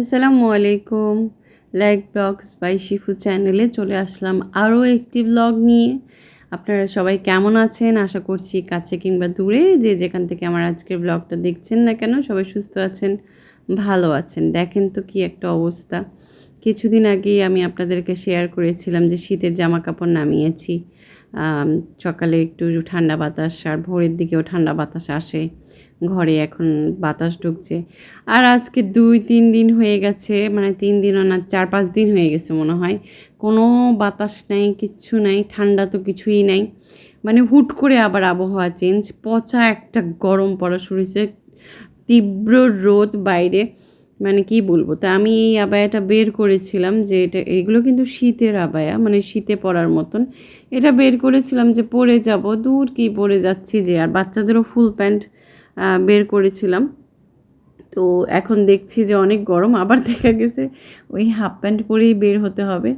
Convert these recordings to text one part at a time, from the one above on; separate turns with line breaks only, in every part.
আসসালামু আলাইকুম। Like blogs by Shifu চ্যানেলে চলে আসলাম আরও একটি ব্লগ নিয়ে। আপনারা সবাই কেমন আছেন? আশা করছি কাছে কিংবা দূরে যে যেখান থেকে আমার আজকের ব্লগটা দেখছেন না কেন, সবাই সুস্থ আছেন, ভালো আছেন। দেখেন তো কি একটা অবস্থা। কিছুদিন আগেই আমি আপনাদেরকে শেয়ার করেছিলাম যে শীতের জামা কাপড় নামিয়েছি সকালে একটু ঠান্ডা বাতাস আর ভোরের দিকেও ঠান্ডা বাতাস আসে। ঘরে এখন বাতাস ঢুকছে। আর আজকে দুই, তিন দিন হয়ে গেছে মানে তিন দিনও না, চার, পাঁচ দিন হয়ে গেছে মনে হয়। কোনো বাতাস নেই, কিচ্ছু নাই, ঠান্ডা তো কিছুই নাই। মানে হুট করে আবার আবহাওয়া চেঞ্জ পচা একটা গরম পড়া শুরু হয়েছে, তীব্র রোদ বাইরে। মানে কি বলব, তা আমি এই আবায়াটা বের করেছিলাম যে এটা, এগুলো কিন্তু শীতের আবায়া মানে শীতে পরার মতন। এটা বের করেছিলাম যে পরে যাব, দূর কি পরে যাচ্ছি যে, আর বাচ্চাদেরও ফুল প্যান্ট বের করেছিলাম। তো এখন দেখছি যে অনেক গরম, আবার দেখা গেছে ওই হাফ প্যান্ট পরেই বের হতে হবে।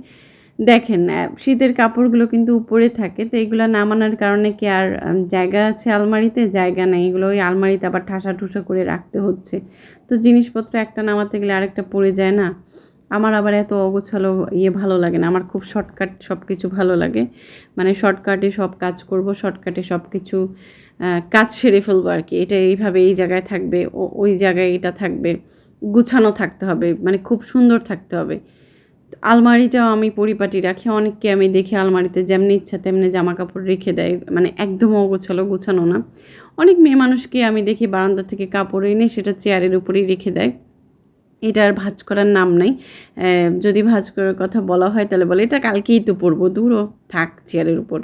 দেখেন শীতের কাপড়গুলো কিন্তু উপরে থাকে, তো এগুলো নামানোর কারণে কি আর জায়গা আছে আলমারিতে? জায়গা নেই, এগুলো ওই আলমারিতে আবার ঠাসা ঠুসা করে রাখতে হচ্ছে। তো জিনিসপত্র একটা নামাতে গেলে আরেকটা পড়ে যায় না। আমার আবার এত অগোছালো ইয়ে ভালো লাগে না, আমার খুব শর্টকাট সব কিছু ভালো লাগে। মানে শর্টকাটে সব কাজ করব, শর্টকাটে সব কিছু কাজ সেরে ফেলব আর কি। এটা এইভাবে এই জায়গায় থাকবে, ও, ওই জায়গায় এটা থাকবে, গুছানো থাকতে হবে মানে খুব সুন্দর থাকতে হবে। আলমারিটাও আমি পরিপাটি রাখি, অনেককে আমি দেখি আলমারিতে যেমনি ইচ্ছা তেমনি জামা কাপড় রেখে দেয় মানে একদম অগোছালো, গোছানো না। অনেক মেয়ে মানুষকে আমি দেখি বারান্দা থেকে কাপড় এনে সেটা চেয়ারের উপরেই রেখে দেয়। এটা আর ভাঁজ করার নাম নাই। যদি ভাঁজ করার কথা বলা হয় তাহলে বলে, এটা কালকেই তো পরবো দূরও থাক চেয়ারের উপর।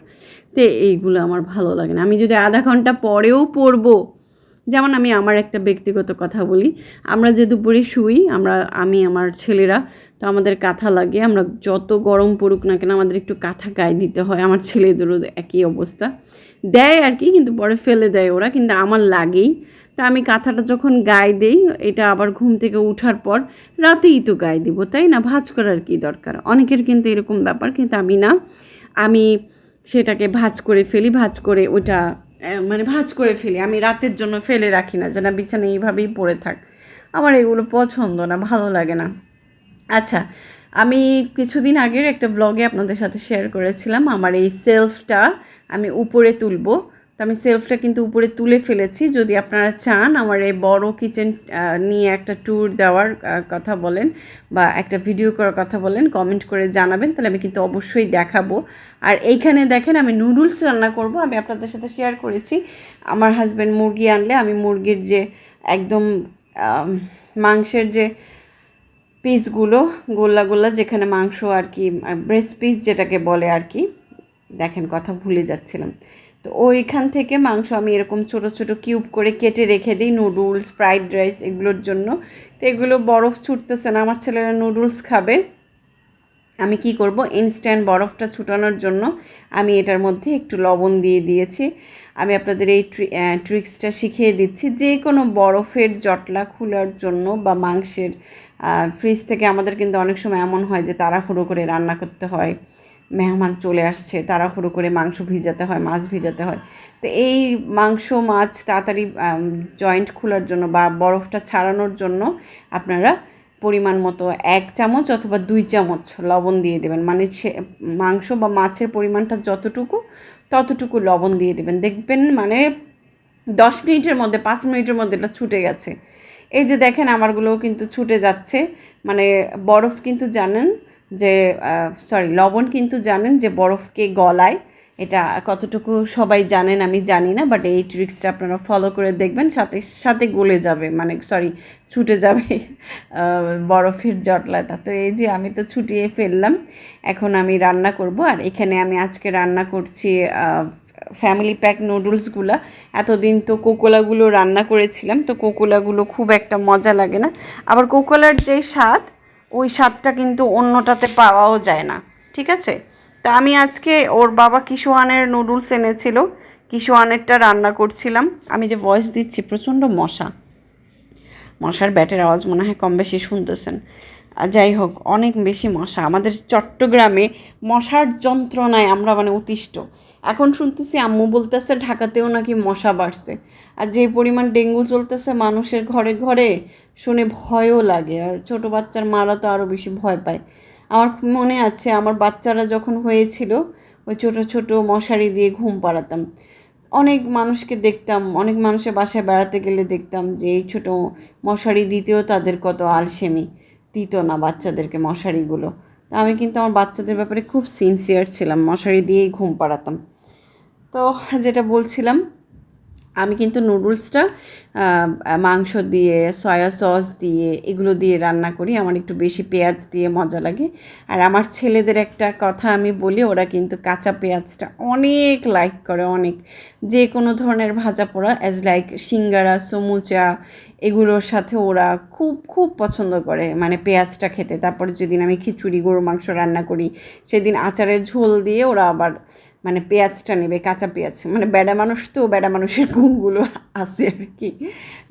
তো এইগুলো আমার ভালো লাগে না। আমি যদি আধা ঘণ্টা পরেও পরবো, যেমন আমি আমার একটা ব্যক্তিগত কথা বলি, আমরা যে দুপুরে শুই, আমরা, আমি, আমার ছেলেরা, তো আমাদের কাঁথা লাগে, আমরা যত গরম পড়ুক না কেন আমাদের একটু কাঁথা গায়ে দিতে হয়, আমার ছেলেদেরও একই অবস্থা। দেয় আর কি, কিন্তু পরে ফেলে দেয় ওরা, কিন্তু আমার লাগেই। তা আমি কাঁথাটা যখন গায়ে দেই, এটা আবার ঘুম থেকে ওঠার পর রাতেই তো গায়ে দিব, তাই না? ভাজ করার কি দরকার? অনেকের কিন্তু এরকম ব্যাপার, কিন্তু আমি না। আমি সেটাকে ভাজ করে ফেলি, ভাজ করে ওটা মানে ভাজ করে ফেলি। আমি রাতের জন্য ফেলে রাখি না যে না বিছানা এইভাবেই পড়ে থাক। আমার এগুলো পছন্দ না, ভালো লাগে না। আচ্ছা আমি কিছুদিন আগের একটা ব্লগে আপনাদের সাথে শেয়ার করেছিলাম। আমার এই সেলফটা আমি উপরে তুলবো। তো আমি সেলফটা কিন্তু উপরে তুলে ফেলেছি। যদি আপনারা চান আমার এই বড় কিচেন নিয়ে একটা ট্যুর দেওয়ার কথা বলেন বা একটা ভিডিও করার কথা বলেন, কমেন্ট করে জানাবেন, তাহলে আমি কিন্তু অবশ্যই দেখাবো। আর এইখানে দেখেন আমি নুডলস রান্না করব, আমি আপনাদের সাথে শেয়ার করেছি। আমার হাজব্যান্ড মুরগি আনলে, আমি মুরগির যে একদম মাংসের যে পিসগুলো, গোল্লা গোল্লা যেখানে মাংস আর কি ব্রেস্ট পিস যেটাকে বলে আর কি, দেখেন কথা ভুলে যাচ্ছিলাম। তো ওইখান থেকে মাংস আমি এরকম ছোট ছোট কিউব করে কেটে রেখে দিই, নুডলস, ফ্রাইড রাইস এগুলোর জন্য। তো এগুলো বরফ ছুটতেছে না, আমার ছেলেরা নুডলস খাবে। আমি কি করব? ইনস্ট্যান্ট বরফটা ছুটানোর জন্য আমি এটার মধ্যে একটু লবণ দিয়ে দিয়েছি। আমি আপনাদের এই ট্রিক্সটা শিখিয়ে দিচ্ছি। যে কোনো বরফের জটলা খোলার জন্য বা মাংসের ফ্রিজ থেকে আমাদের কিন্তু অনেক সময় এমন হয় যে তাড়াহুড়ো করে রান্না করতে হয়। মেহমান চলে আসছে, তাড়াহুড়ো করে মাংস ভিজাতে হয়, মাছ ভিজাতে হয়। তো এই মাংস, মাছ তাড়াতাড়ি জয়েন্ট খোলার জন্য বা বরফটা ছাড়ানোর জন্য আপনারা পরিমাণ মতো এক চামচ অথবা দুই চামচ লবণ দিয়ে দেবেন। মানে সে, মাংস বা মাছের পরিমাণটা যতটুকু, ততটুকু লবণ দিয়ে দেবেন। দেখবেন মানে দশ মিনিটের মধ্যে, পাঁচ মিনিটের মধ্যে এটা ছুটে গেছে। এই যে দেখেন, আমারগুলোও কিন্তু ছুটে যাচ্ছে। মানে বরফ কিন্তু জানেন যে সরি লবণ কিন্তু জানেন যে বরফকে গলায়, এটা কতটুকু সবাই জানেন আমি জানি না বাট এই ট্রিক্সটা আপনারা ফলো করে দেখবেন, সাথে সাথে গলে যাবে মানে সরি ছুটে যাবে বরফের জটলাটা। তো এই যে আমি তো ছুটিয়ে ফেললাম, এখন আমি রান্না করব, আর এখানে আমি আজকে রান্না করছি ফ্যামিলি প্যাক নুডলসগুলো এতদিন তো কোকোলাগুলো রান্না করেছিলাম, তো কোকোলাগুলো খুব একটা মজা লাগে না। আবার কোকোলার যে স্বাদ ওই স্বাদটা কিন্তু অন্যটাতে পাওয়াও যায় না, ঠিক আছে? তা আমি আজকে ওর বাবা কিশোয়ানের নুডলস এনেছিল, কিশোয়ানেরটা রান্না করছিলাম। আমি যে ভয়েস দিচ্ছি, প্রচণ্ড মশা। মশার ব্যাটের আওয়াজ মনে হয় কম বেশি শুনতেছেন। যাই হোক, অনেক বেশি মশা। আমাদের চট্টগ্রামে মশার যন্ত্রণায় আমরা মানে অতিষ্ঠ। এখন শুনতেছি আম্মু বলতেছে ঢাকাতেও নাকি মশা বাড়ছে। আর যে পরিমাণ ডেঙ্গু চলতেছে মানুষের ঘরে ঘরে, শুনে ভয়ও লাগে। আর ছোট বাচ্চার মারা তো আরও বেশি ভয় পায়। আমার মনে আছে, আমার বাচ্চারা যখন হয়েছিল, ওই ছোট ছোট মশারি দিয়ে ঘুম পাড়াতাম। অনেক মানুষকে দেখতাম, অনেক মানুষের বাসায় বেড়াতে গেলে দেখতাম যে এই ছোটো মশারি দিতেও তাদের কত আলসেমি। দিত না বাচ্চাদেরকে মশারিগুলো। আমি কিন্তু আমার বাচ্চাদের ব্যাপারে খুব সিনসিয়ার ছিলাম। মশারি দিয়েই ঘুম পাড়াতাম। তো যেটা বলছিলাম আমি কিন্তু নুডলসটা মাংস দিয়ে সয়া সস দিয়ে, এগুলো দিয়ে রান্না করি। আমার একটু বেশি পেঁয়াজ দিয়ে মজা লাগে। আর আমার ছেলেদের একটা কথা আমি বলি, ওরা কিন্তু কাঁচা পেঁয়াজটা অনেক লাইক করে, অনেক। যে কোনো ধরনের ভাজা পোড়া অ্যাজ লাইক সিঙ্গারা, সমুচা, এগুলোর সাথে ওরা খুব খুব পছন্দ করে মানে পেঁয়াজটা খেতে। তারপরে যেদিন আমি খিচুড়ি গরু মাংস রান্না করি, সেদিন আচারের ঝোল দিয়ে ওরা আবার মানে পেঁয়াজটা নেবে, কাঁচা পেঁয়াজ। মানে বেড়া মানুষ তো, বেড়া মানুষের গুণগুলো আছে আর কি,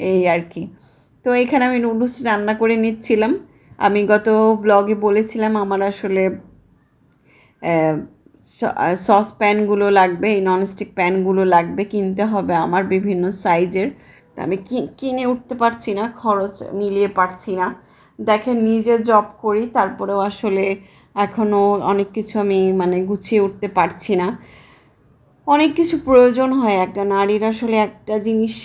এই আর কি। তো এখানে আমি নুডলস রান্না করে নিচ্ছিলাম। আমি গত ব্লগে বলেছিলাম আমার আসলে সস প্যানগুলো লাগবে, এই ননস্টিক প্যানগুলো লাগবে, কিনতে হবে আমার বিভিন্ন সাইজের। তা আমি কিনে উঠতে পারছি না, খরচ মিলিয়ে পারছি না। দেখেন নিজে জব করি, তারপরেও আসলে এখনও অনেক কিছু আমি মানে গুছিয়ে উঠতে পারছি না। অনেক কিছু প্রয়োজন হয় একটা নারীর আসলে একটা জিনিস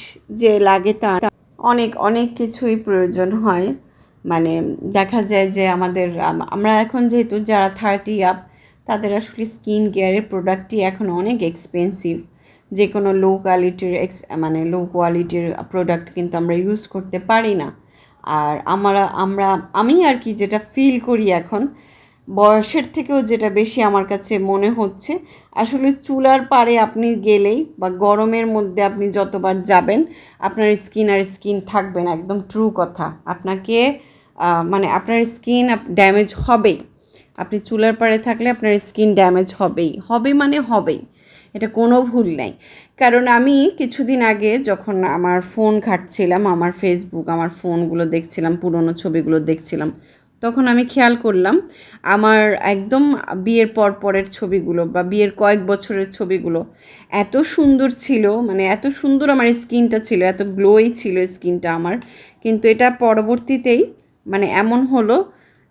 যে লাগে তার অনেক অনেক কিছুই প্রয়োজন হয়। মানে দেখা যায় যে আমাদের আমরা এখন যেহেতু যারা থার্টি আপ তাদের আসলে স্কিন কেয়ারের প্রোডাক্টই এখন অনেক এক্সপেন্সিভ যে কোনো লো কোয়ালিটির এক্স মানে লো কোয়ালিটির প্রোডাক্ট কিন্তু আমরা ইউজ করতে পারি না। আর আমরা আমরা, আমি আর কি যেটা ফিল করি এখন বয়সের থেকেও যেটা বেশি আমার কাছে মনে হচ্ছে, আসলে চুলার পারে আপনি গেলেই বা গরমের মধ্যে আপনি যতবার যাবেন, আপনার স্কিন আর স্কিন থাকবে না, একদম ট্রু কথা। আপনাকে মানে আপনার স্কিন ড্যামেজ হবেই। আপনি চুলার পাড়ে থাকলে আপনার স্কিন ড্যামেজ হবেই। হবে মানে হবেই। এটা কোনো ভুল নাই। কারণ আমি কিছুদিন আগে যখন আমার ফোন ঘাটছিলাম, আমার ফেসবুক আমার ফোনগুলো দেখছিলাম, পুরনো ছবিগুলো দেখছিলাম তখন আমি খেয়াল করলাম, আমার একদম বিয়ের পর পরের ছবিগুলো বা বিয়ের কয়েক বছরের ছবিগুলো এত সুন্দর ছিল মানে এত সুন্দর আমার স্কিনটা ছিল, এত গ্লোই ছিল স্কিনটা আমার। কিন্তু এটা পরবর্তীতেই মানে এমন হলো,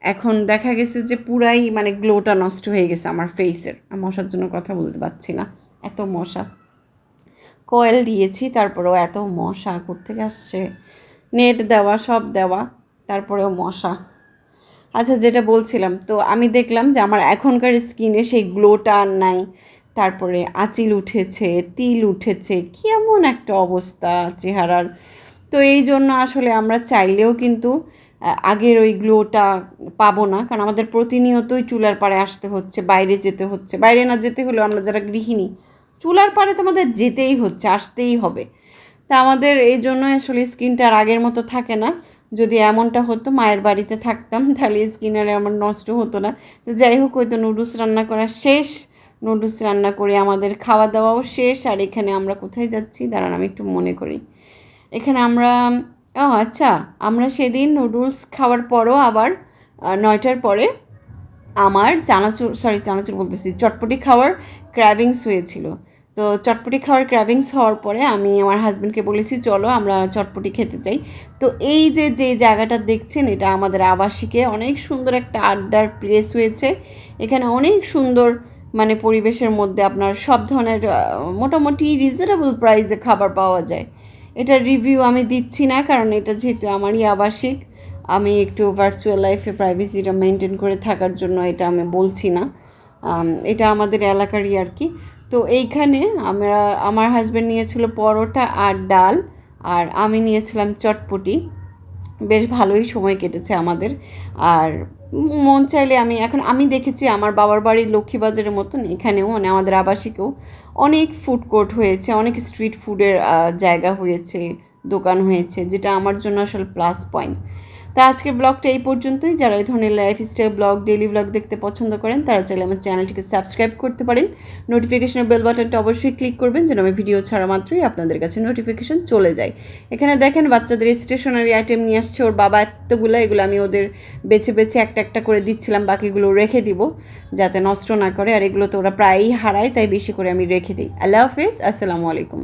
এখন দেখা গেছে যে পুরাই মানে গ্লোটা নষ্ট হয়ে গেছে আমার ফেসের মশার জন্য কথা বলতে পারছি না, এত মশা। কয়েল দিয়েছি, তারপরেও এত মশা কোথেকে আসছে? নেট দেওয়া, সব দেওয়া, তারপরেও মশা। আচ্ছা যেটা বলছিলাম, তো আমি দেখলাম যে আমার এখনকার স্কিনে সেই গ্লোটা আর নাই। তারপরে আঁচিল উঠেছে, তিল উঠেছে, কেমন একটা অবস্থা চেহারার। তো এই জন্য আসলে আমরা চাইলেও কিন্তু আগের ওই গ্লোটা পাবো না, কারণ আমাদের প্রতিনিয়তই চুলার পাড়ে আসতে হচ্ছে, বাইরে যেতে হচ্ছে। বাইরে না যেতে হলেও আমরা যারা গৃহিণী, চুলার পাড়ে তো আমাদের যেতেই হচ্ছে, আসতেই হবে। তা আমাদের এই জন্য আসলে স্কিনটা আর আগের মতো থাকে না। যদি এমনটা হতো, মায়ের বাড়িতে থাকতাম, তাহলে স্কিনারে আমার নষ্ট হতো না। তো যাই হোক, ওই তো নুডলস রান্না করা শেষ। নুডলস রান্না করে আমাদের খাওয়া দাওয়াও শেষ। আর এখানে আমরা কোথায় যাচ্ছি? দাঁড়ান, আমি একটু মনে করি। এখানে আমরা, ও আচ্ছা আমরা সেদিন নুডলস খাওয়ার পরও আবার নয়টার পরে আমার চানাচুর সরি চানাচুর বলতেছি, চটপটি খাওয়ার ক্র্যাবিংস হয়েছিল। তো চটপটি খাওয়ার ক্র্যাবিংস হওয়ার পরে আমি আমার হাজব্যান্ডকে বলেছি, চলো আমরা চটপটি খেতে চাই তো এই যে যে জায়গাটা দেখছেন, এটা আমাদের আবাসিকে অনেক সুন্দর একটা আড্ডার প্লেস হয়েছে। এখানে অনেক সুন্দর মানে পরিবেশের মধ্যে আপনার সব ধরনের মোটামুটি রিজনেবল প্রাইসে খাবার পাওয়া যায়। এটার রিভিউ আমি দিচ্ছি না, কারণ এটা যেহেতু আমারই আবাসিক, আমি একটু ভার্চুয়াল লাইফে প্রাইভেসিটা মেনটেন করে থাকার জন্য এটা আমি বলছি না। এটা আমাদের এলাকারই আর কি। তো এইখানে আমরা, আমার হাজব্যান্ড নিয়েছিল পরোটা আর ডাল, আর আমি নিয়েছিলাম চটপটি। বেশ ভালোই সময় কেটেছে আমাদের। আর মন চাইলে আমি, এখন আমি দেখেছি আমার বাবার বাড়ির লক্ষ্মীবাজারের মতন, এখানেও মানে আমাদের আবাসিকেও অনেক ফুড কোর্ট হয়েছে, অনেক স্ট্রিট ফুডের জায়গা হয়েছে, দোকান হয়েছে, যেটা আমার জন্য আসলে প্লাস পয়েন্ট তা আজকের ব্লগটা এই পর্যন্তই। যারা এই ধরনের লাইফস্টাইল ব্লগ ডেইলি ব্লগ দেখতে পছন্দ করেন, তারা চাইলে আমার চ্যানেলটিকে সাবস্ক্রাইব করতে পারেন। নোটিফিকেশনের বেল বাটনটা অবশ্যই ক্লিক করবেন যেন আমি ভিডিও ছাড়া মাত্রই আপনাদের কাছে নোটিফিকেশন চলে যায়। এখানে দেখেন বাচ্চাদের স্টেশনারি আইটেম নিয়ে আসছে, ওর বাবা এতগুলো, এগুলো আমি ওদের বেছে বেছে একটা একটা করে দিচ্ছিলাম, বাকিগুলো রেখে দিব যাতে নষ্ট না করে। আর এগুলো তো ওরা প্রায়ই হারায়, তাই বেশি করে আমি রেখে দিই। আল্লাহ হাফেজ, আসসালামু আলাইকুম।